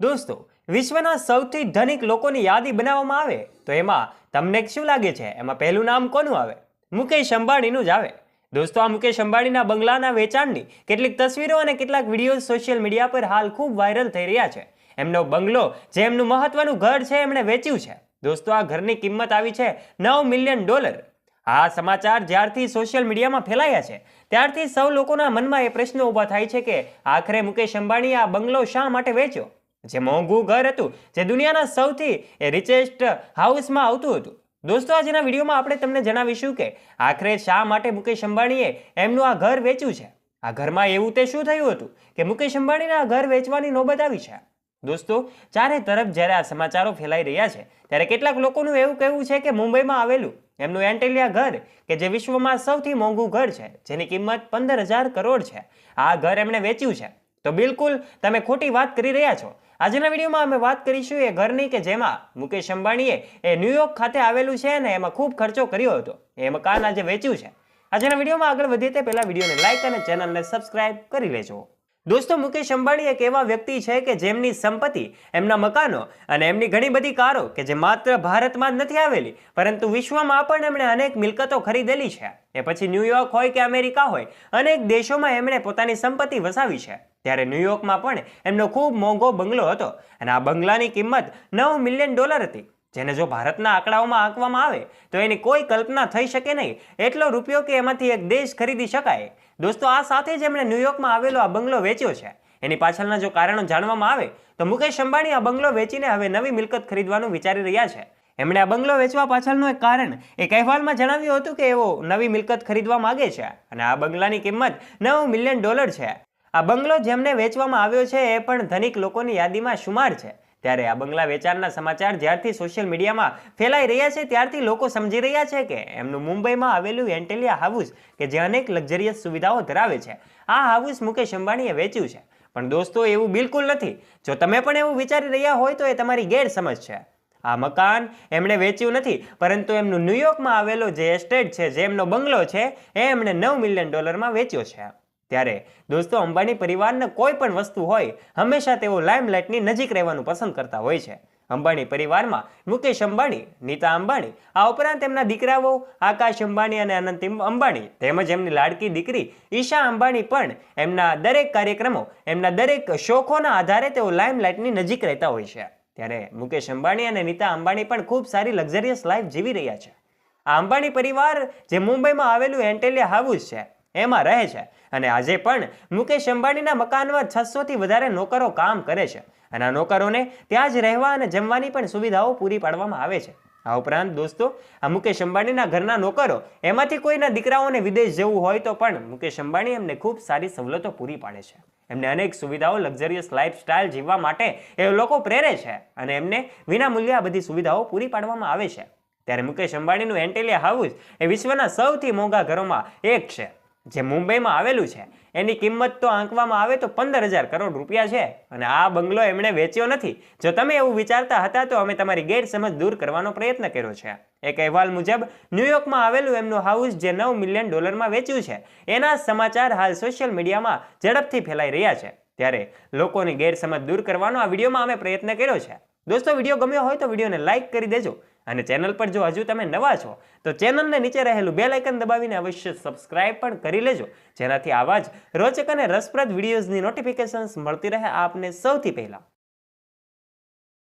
દોસ્તો, વિશ્વના સૌથી ધનિક લોકોની યાદી બનાવવામાં આવે તો એમાં તમને શું લાગે છે? એમાં પહેલું નામ કોનું આવે? મુકેશ અંબાણીનું જ આવે. દોસ્તો, આ મુકેશ અંબાણીના બંગલાના વેચાણની કેટલીક તસવીરો અને કેટલાક વીડિયો સોશિયલ મીડિયા પર હાલ ખૂબ વાયરલ થઈ રહ્યા છે. એમનો બંગલો જે એમનું મહત્વનું ઘર છે, એમણે વેચ્યું છે. દોસ્તો, આ ઘરની કિંમત આવી છે નવ મિલિયન ડોલર. આ સમાચાર જ્યારથી સોશિયલ મીડિયામાં ફેલાયા છે, ત્યારથી સૌ લોકોના મનમાં એ પ્રશ્ન ઊભા થાય છે કે, આખરે મુકેશ અંબાણીએ આ બંગલો શા માટે વેચ્યો? જે મોંઘું ઘર હતું, જે દુનિયાના સૌથી રિચેસ્ટ હાઉસમાં આવતું હતું. દોસ્તો, આજના વિડીયોમાં આપણે તમને જણાવીશું કે આખરે શા માટે મુકેશ અંબાણીએ એમનું આ ઘર વેચ્યું છે? આ ઘરમાં એવું તે શું થયું હતું કે મુકેશ અંબાણીને આ ઘર વેચવાની નોબત આવી છે? દોસ્તો, ચારે તરફ જ્યારે આ સમાચારો ફેલાઈ રહ્યા છે, ત્યારે કેટલાક લોકોનું એવું કહેવું છે કે મુંબઈમાં આવેલું એમનું એન્ટેલિયા ઘર, કે જે વિશ્વમાં સૌથી મોંઘું ઘર છે, જેની કિંમત પંદર કરોડ છે, આ ઘર એમણે વેચ્યું છે. તો બિલકુલ તમે ખોટી વાત કરી રહ્યા છો. આજના વિડીયોમાં અમે વાત કરીશું એ ઘરની કે જેમાં મુકેશ અંબાણીએ એ ન્યુયોર્ક ખાતે આવેલું છે અને એમાં ખૂબ ખર્ચો કર્યો હતો. એ મકાન આજે વેચ્યું છે. આજના વિડીયોમાં આગળ વધીએ તે પહેલાં વિડીયોને લાઇક અને ચેનલને સબસ્ક્રાઇબ કરી લેજો. દોસ્તો, મુકેશ અંબાણી એક એવા વ્યક્તિ છે કે જેમની સંપત્તિ, એમના મકાનો અને એમની ઘણી બધી કારો કે જે માત્ર ભારતમાં જ નથી આવેલી, પરંતુ વિશ્વમાં પણ એમણે અનેક મિલકતો ખરીદેલી છે. એ પછી ન્યુયોર્ક હોય કે અમેરિકા હોય, અનેક દેશોમાં એમણે પોતાની સંપત્તિ વસાવી છે. ત્યારે ન્યુયોર્કમાં પણ એમનો ખૂબ મોંઘો બંગલો હતો અને આ બંગલાની કિંમત નવ મિલિયન ડોલર હતી. જેને જો ભારતના આંકડાઓમાં આંકવામાં આવે, તો એની કોઈ કલ્પના થઈ શકે નહીં. એટલો રૂપિયો કે એમાંથી એક દેશ ખરીદી શકાય. દોસ્તો, આ સાથે જ એમણે ન્યુયોર્કમાં આવેલો આ બંગલો વેચ્યો છે. એની પાછળના જો કારણો જાણવામાં આવે, તો મુકેશ અંબાણી આ બંગલો વેચીને હવે નવી મિલકત ખરીદવાનું વિચારી રહ્યા છે. એમણે આ બંગલો વેચવા પાછળનું એક કારણ, એક અહેવાલમાં જણાવ્યું હતું કે એવો નવી મિલકત ખરીદવા માગે છે અને આ બંગલાની કિંમત નવ મિલિયન ડોલર છે. આ બંગલો જેમને વેચવામાં આવ્યો છે એ પણ ધનિક લોકોની યાદીમાં શુમાર છે. ત્યારે આ બંગલા વેચાણના સમાચાર જ્યારથી સોશિયલ મીડિયામાં ફેલાઈ રહ્યા છે, ત્યારથી લોકો સમજી રહ્યા છે કે એમનું મુંબઈમાં આવેલું એન્ટેલિયા હાઉસ કે જે અનેક લક્ઝરિયસ સુવિધાઓ ધરાવે છે, આ હાઉસ મુકેશ અંબાણીએ વેચ્યું છે. પણ દોસ્તો, એવું બિલકુલ નથી. જો તમે પણ એવું વિચારી રહ્યા હોય તો એ તમારી ગેરસમજ છે. આ મકાન એમણે વેચ્યું નથી, પરંતુ એમનું ન્યુયોર્કમાં આવેલો જે એસ્ટેટ છે, જે એમનો બંગલો છે, એ એમણે નવ મિલિયન ડોલરમાં વેચ્યો છે. ત્યારે દોસ્તો, અંબાણી પરિવારને કોઈ પણ વસ્તુ હોય, હંમેશા તેઓ લાઇમલાઇટની નજીક રહેવાનું પસંદ કરતા હોય છે. અંબાણી પરિવારમાં મુકેશ અંબાણી, નીતા અંબાણી, આ ઉપરાંત તેમના દીકરાઓ આકાશ અંબાણી અને અનંત અંબાણી, તેમજ એમની લાડકી દીકરી ઈશા અંબાણી પણ એમના દરેક કાર્યક્રમો, એમના દરેક શોખોના આધારે તેઓ લાઇમલાઇટની નજીક રહેતા હોય છે. ત્યારે મુકેશ અંબાણી અને નીતા અંબાણી પણ ખૂબ સારી લક્ઝરિયસ લાઈફ જીવી રહ્યા છે. આ અંબાણી પરિવાર જે મુંબઈમાં આવેલું એન્ટેલિયા હાઉસ છે એમાં રહે છે. અને આજે પણ મુકેશ અંબાણીના મકાનમાં છસોથી વધારે નોકરો કામ કરે છે. અને આ નોકરોને ત્યાં જ રહેવા અને જમવાની પણ સુવિધાઓ પૂરી પાડવામાં આવે છે. આ ઉપરાંત દોસ્તો, આ મુકેશ અંબાણીના ઘરના નોકરો, એમાંથી કોઈના દીકરાઓને વિદેશ જવું હોય તો પણ મુકેશ અંબાણી એમને ખૂબ સારી સવલતો પૂરી પાડે છે. એમને અનેક સુવિધાઓ લક્ઝરિયસ લાઇફસ્ટાઇલ જીવવા માટે એ લોકો પ્રેરે છે અને એમને વિના મૂલ્યે આ બધી સુવિધાઓ પૂરી પાડવામાં આવે છે. ત્યારે મુકેશ અંબાણીનું એન્ટેલિયા હાઉસ એ વિશ્વના સૌથી મોંઘા ઘરોમાં એક છે. જે મુંબઈમાં આવેલું છે, એની કિંમત તો આંકવામાં આવે તો પંદર હજાર કરોડ રૂપિયા છે. અને આ બંગલો એમણે વેચ્યો નથી. જો તમે એવું વિચારતા હતા, તો અમે તમારી ગેરસમજ દૂર કરવાનો પ્રયત્ન કર્યો છે. એક અહેવાલ મુજબ, ન્યુયોર્કમાં આવેલું એમનું હાઉસ જે નવ મિલિયન ડોલરમાં વેચ્યું છે, એના સમાચાર હાલ સોશિયલ મીડિયામાં ઝડપથી ફેલાઈ રહ્યા છે. ત્યારે લોકોની ગેરસમજ દૂર કરવાનો આ વિડીયોમાં અમે પ્રયત્ન કર્યો છે. દોસ્તો, વીડિયો ગમ્યો હોય તો વિડીયોને લાઇક કરી દેજો. અને ચેનલ પર જો હજુ તમે નવા છો, તો ચેનલને નીચે રહેલું બે લાઇકન દબાવીને અવશ્ય સબસ્ક્રાઇબ પણ કરી લેજો. જેનાથી આવા જ રોચક અને રસપ્રદ વિડીયોઝની નોટિફિકેશન્સ મળતી રહે આપને સૌથી પહેલા.